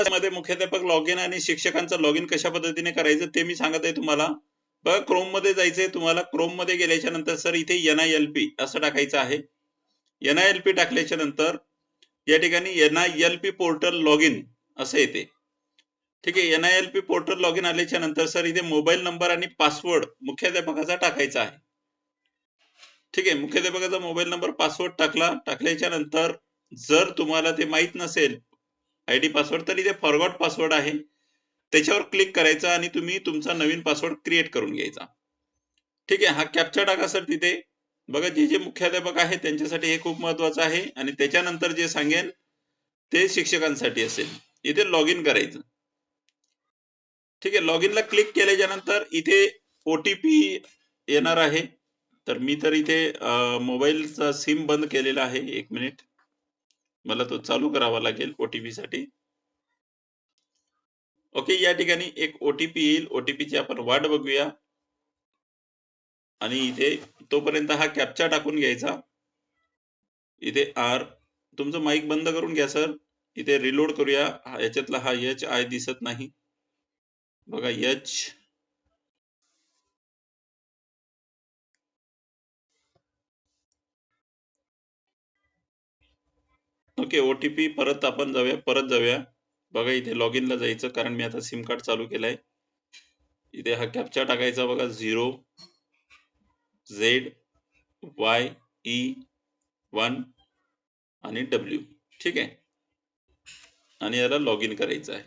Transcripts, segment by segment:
मध्ये मुख्याध्यापक log in आणि शिक्षकांचं लॉग इन कशा पद्धतीने करायचं ते मी सांगत आहे तुम्हाला. बघा क्रोममध्ये जायचंय तुम्हाला. क्रोममध्ये गेल्याच्यानंतर सर इथे एन आय एल पी असं टाकायचं आहे. एन आय एल पी टाकल्याच्या नंतर या ठिकाणी N I L P portal log in असं येते. ठीक आहे N I L P portal log in आल्याच्यानंतर सर इथे मोबाईल नंबर आणि पासवर्ड मुख्याध्यापकाचा टाकायचा आहे. ठीक आहे मुख्याध्यापकाचा मोबाईल नंबर पासवर्ड टाकला. टाकल्याच्या नंतर जर तुम्हाला ते माहीत नसेल आय डी पासवर्ड तर इथे फॉरगॉट पासवर्ड आहे. त्याच्यावर क्लिक करायचं आणि तुम्ही तुमचा नवीन पासवर्ड क्रिएट करून घ्यायचा. ठीक आहे हा कॅप्चा टाका सर तिथे बघा जे जे मुख्याध्यापक आहे त्यांच्यासाठी हे खूप महत्वाचं आहे. आणि त्याच्यानंतर जे सांगेन ते शिक्षकांसाठी असेल. इथे लॉग इन करायचं. ठीक आहे लॉग इनला क्लिक केल्याच्यानंतर इथे ओटीपी येणार आहे. तर मी तर इथे मोबाईलचा सिम बंद केलेला आहे. एक मिनिट मला तो चालू करावा लागेल ओटीपी साठी. ओके या ठिकाणी एक ओटीपी येईल. ओटीपीची आपण वाट बघूया. आणि इथे तोपर्यंत हा कॅप्चा टाकून घ्यायचा. इथे आर तुमचं माईक बंद करून घ्या सर इथे रिलोड करूया. याच्यातला हा एच आय दिसत नाही. बघा एच ओके ओटीपी परत आपण जाऊया परत जाऊया. बघा इथे लॉग ला जायचं कारण मी आता सिम कार्ड चालू केलंय. इथे हा कॅप्चा टाकायचा बघा zero Z Y E one आणि डब्ल्यू ठीक आहे? आणि याला लॉग इन करायचं आहे.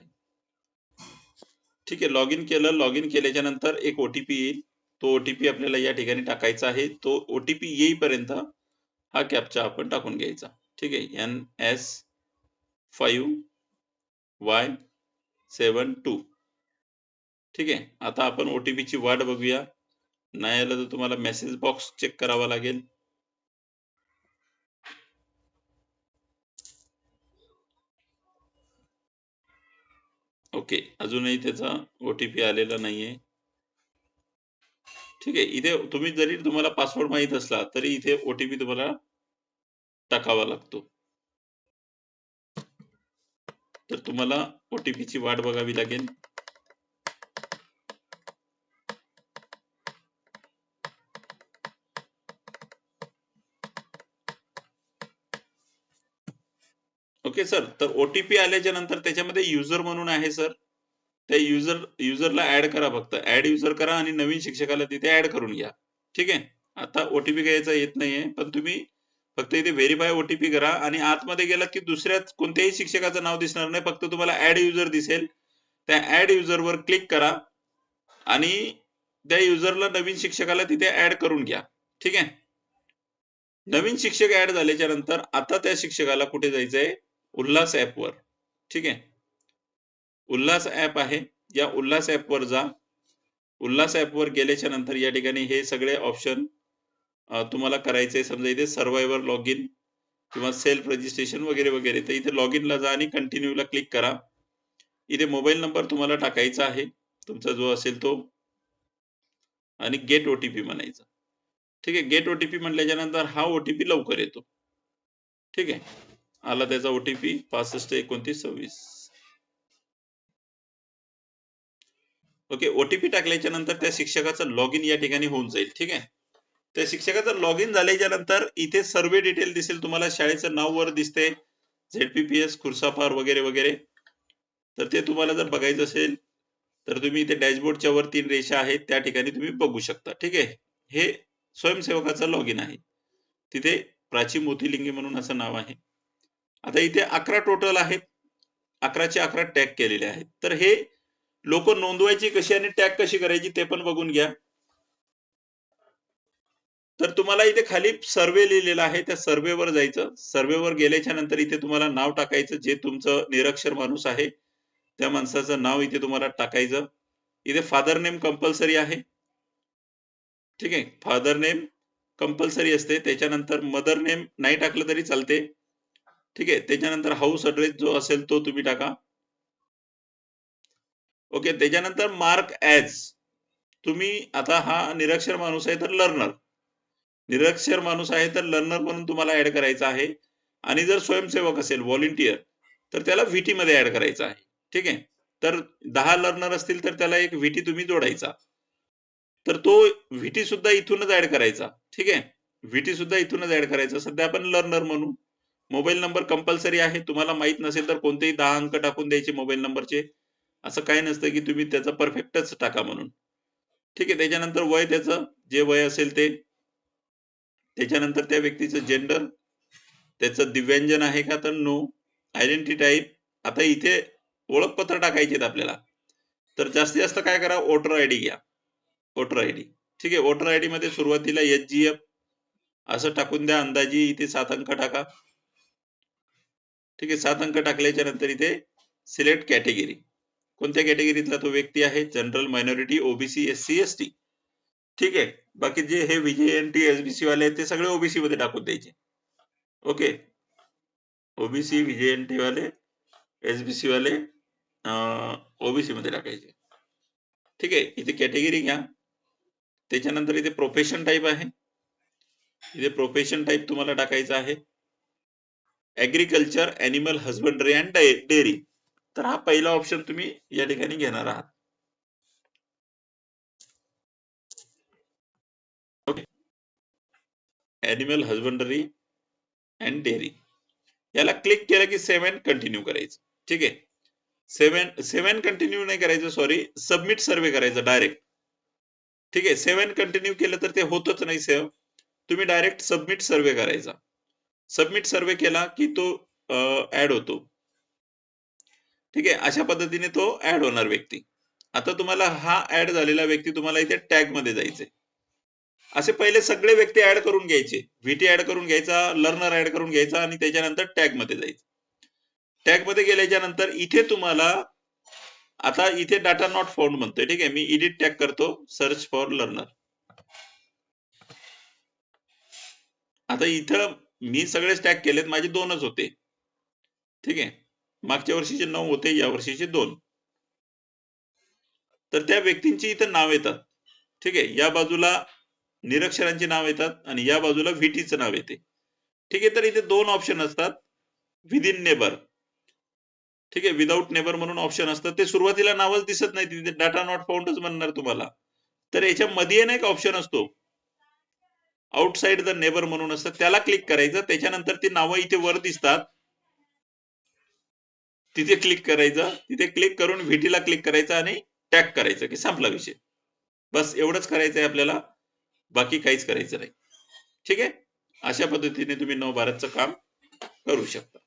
ठीक आहे लॉग इन केलं लॉग इन केल्याच्यानंतर एक ओटीपी येईल. तो ओटीपी आपल्याला या ठिकाणी टाकायचा आहे. तो ओटीपी येईपर्यंत हा कॅप्चा आपण टाकून घ्यायचा. ठीक आहे. N S five Y seven two ठीक आहे. आता आपण ओटीपी ची वाट बघूया. नाही आलं तर तुम्हाला मेसेज बॉक्स चेक करावा लागेल. ओके अजूनही त्याचा ओटीपी आलेला नाहीये. ठीक आहे. इथे तुम्ही जरी तुम्हाला पासवर्ड माहीत असला तरी इथे ओटीपी तुम्हाला टाकावा लागतो. तर तुम्हाला ओटीपी ची वाट बघावी लागेल. ओके सर तर ओटीपी आल्याच्यानंतर त्याच्यामध्ये युजर म्हणून आहे सर त्या युजर युजरला ऍड करा फक्त. ऍड युजर करा आणि नवीन शिक्षकाला तिथे ऍड करून घ्या. ठीक आहे? आता ओटीपी घ्यायचा येत नाहीये पण तुम्ही फक्त इथे व्हेरीफाय ओटीपी करा. आणि आतमध्ये गेला की दुसऱ्या कोणत्याही शिक्षकाचं नाव दिसणार नाही. फक्त तुम्हाला ऍड युजर दिसेल. त्या ऍड युजरवर क्लिक करा. आणि त्या युजरला नवीन शिक्षकाला तिथे ऍड करून घ्या. ठीक आहे? नवीन शिक्षक ऍड झाल्याच्यानंतर आता त्या शिक्षकाला कुठे जायचंय? उल्हास ऍप वर. ठीक आहे? उल्हास ऍप आहे. या उल्हास ऍप वर जा. उल्हास ऍप वर गेल्याच्यानंतर या ठिकाणी हे सगळे ऑप्शन तुम्हाला करायचे समजा इथे सर्वायवर लॉग इन किंवा सेल्फ रजिस्ट्रेशन वगैरे वगैरे. तर इथे लॉग ला जा आणि कंटिन्यूला क्लिक करा. इथे मोबाईल नंबर तुम्हाला टाकायचा आहे. तुमचा जो असेल तो. आणि गेट ओटीपी म्हणायचा. ठीक आहे? गेट ओटीपी म्हटल्याच्या नंतर हा ओटीपी लवकर येतो. ठीक आहे? आला त्याचा ओटीपी पासष्ट एकोणतीस सव्वीस. ओके? ओटीपी टाकल्याच्या नंतर त्या शिक्षकाचं लॉग इन या ठिकाणी होऊन जाईल. ठीक आहे? तर शिक्षकाचं लॉग इन झाल्याच्यानंतर इथे सर्वे डिटेल दिसेल तुम्हाला. शाळेचं नाव वर दिसते. झेडपीपीएस खुर्सापार वगैरे वगैरे. तर ते तुम्हाला जर बघायचं असेल तर तुम्ही इथे डॅशबोर्डच्या वर तीन रेषा आहेत. त्या ठिकाणी तुम्ही बघू शकता. ठीक आहे? हे स्वयंसेवकाचं लॉग इन आहे. तिथे प्राची मोतीलिंगे म्हणून असं नाव आहे. आता इथे अकरा टोटल आहेत. अकराचे अकरा टॅग केलेले आहेत. तर हे लोक नोंदवायची कशी आणि टॅग कशी करायची ते पण बघून घ्या. तर तुम्हाला इथे खाली सर्वे लिहिलेला आहे. त्या सर्वेवर जायचं. सर्वेवर गेल्याच्यानंतर इथे तुम्हाला नाव टाकायचं जे तुमचं निरक्षर माणूस आहे. त्या माणसाचं नाव इथे तुम्हाला टाकायचं. इथे फादर नेम कंपल्सरी आहे. ठीक आहे? फादर नेम कंपल्सरी असते. त्याच्यानंतर मदर नेम नाही टाकलं तरी चालते. ठीक आहे? त्याच्यानंतर हाऊस अड्रेस जो असेल तो तुम्ही टाका. ओके त्याच्यानंतर मार्क ऍज तुम्ही आता हा निरक्षर माणूस आहे तर लर्नर निरक्षर माणूस आहे तर लर्नर म्हणून तुम्हाला ऍड करायचा आहे. आणि जर स्वयंसेवक असेल व्हॉलेंटियर तर त्याला व्हीटी मध्ये ऍड करायचं आहे. ठीक आहे? तर दहा लर्नर असतील तर त्याला एक व्हीटी तुम्ही जोडायचा. तर तो व्हीटी सुद्धा इथूनच ऍड करायचा. ठीक आहे? व्हीटी सुद्धा इथूनच ऍड करायचा. सध्या आपण लर्नर म्हणू मोबाईल नंबर कंपल्सरी आहे. तुम्हाला माहीत नसेल तर कोणतेही दहा अंक टाकून द्यायचे मोबाईल नंबरचे असं काही नसतं की तुम्ही त्याचा परफेक्टच टाका म्हणून. ठीक आहे? त्याच्यानंतर वय त्याचं जे वय असेल ते त्याच्यानंतर त्या व्यक्तीचं जेंडर त्याचं दिव्यांजन आहे का तर नो आयडेंटिटी टाईप आता इथे ओळखपत्र टाकायचे आपल्याला. तर जास्तीत जास्त काय करा वोटर आय डी घ्या. वोटर आय डी ठीक आहे वोटर आय डी मध्ये सुरुवातीला एच जी एफ असं टाकून द्या अंदाजी इथे सात अंक टाका. ठीक आहे सात अंक टाकल्याच्या नंतर इथे सिलेक्ट कॅटेगरी कोणत्या कॅटेगरीतला तो व्यक्ती आहे? General minority O B C S C S T ठीक आहे बाकी जे हे एन टी एसबीसी वाले ते सगळे ओबीसी मध्ये टाकून द्यायचे. ओके ओबीसी एन टी वाले एसबीसी वाले ओबीसी मध्ये टाकायचे. ठीक आहे इथे कॅटेगरी घ्या. त्याच्यानंतर इथे प्रोफेशन टाईप आहे. इथे प्रोफेशन टाईप तुम्हाला टाकायचं आहे. Agriculture animal husbandry and dairy तर हा पहिला ऑप्शन तुम्ही या ठिकाणी घेणार आहात. ॲनिमल हजबंडरी अँड डेअरी याला क्लिक केलं की सेव्हन कंटिन्यू करायचं. ठीक आहे? सेव्हन सेव्हन कंटिन्यू नाही करायचं सॉरी सबमिट सर्वे करायचं डायरेक्ट ठीक आहे? सेव्हन कंटिन्यू केलं तर ते होतच नाही सेव्ह तुम्ही डायरेक्ट सबमिट सर्वे करायचा. सबमिट सर्वे केला की तो ऍड होतो. ठीक आहे? अशा पद्धतीने तो ऍड होणार व्यक्ती. आता तुम्हाला हा ऍड झालेला व्यक्ती तुम्हाला इथे टॅगमध्ये जायचंय. असे पहिले सगळे व्यक्ती ऍड करून घ्यायचे. व्हीटी ऍड करून घ्यायचा लर्नर ऍड करून घ्यायचा आणि त्याच्यानंतर टॅगमध्ये जायचं. टॅगमध्ये गेल्याच्यानंतर इथे तुम्हाला आता इथे डाटा नॉट फाउंड म्हणतोय ठीक आहे? मी इडिट टॅग करतो सर्च फॉर लर्नर आता इथं मी सगळेच टॅग केलेत माझे दोनच होते. ठीक आहे? मागच्या वर्षीचे नऊ होते या वर्षीचे दोन. तर त्या व्यक्तींची इथं नाव येतात. ठीक आहे? या बाजूला निरक्षरांची नाव येतात आणि या बाजूला व्हीटीचं नाव येते. ठीक आहे तर इथे दोन ऑप्शन असतात. विदिन नेबर ठीक आहे विदाऊट नेबर म्हणून ऑप्शन असतात ते सुरुवातीला नावच दिसत नाही तिथे डाटा नॉट फाउंडच म्हणणार तुम्हाला. तर याच्या मध्ये ना एक ऑप्शन असतो. आउटसाइड द नेबर म्हणून असतं. त्याला क्लिक करायचं. त्याच्यानंतर ती नावं इथे वर दिसतात. तिथे क्लिक करायचं. तिथे क्लिक करून व्हीटीला क्लिक करायचं आणि टॅग करायचं की संपला विषय. बस एवढंच करायचंय आपल्याला. बाकी काहीच करायचं नाही. ठीक आहे? अशा पद्धतीने तुम्ही नवभारतचं काम करू शकता.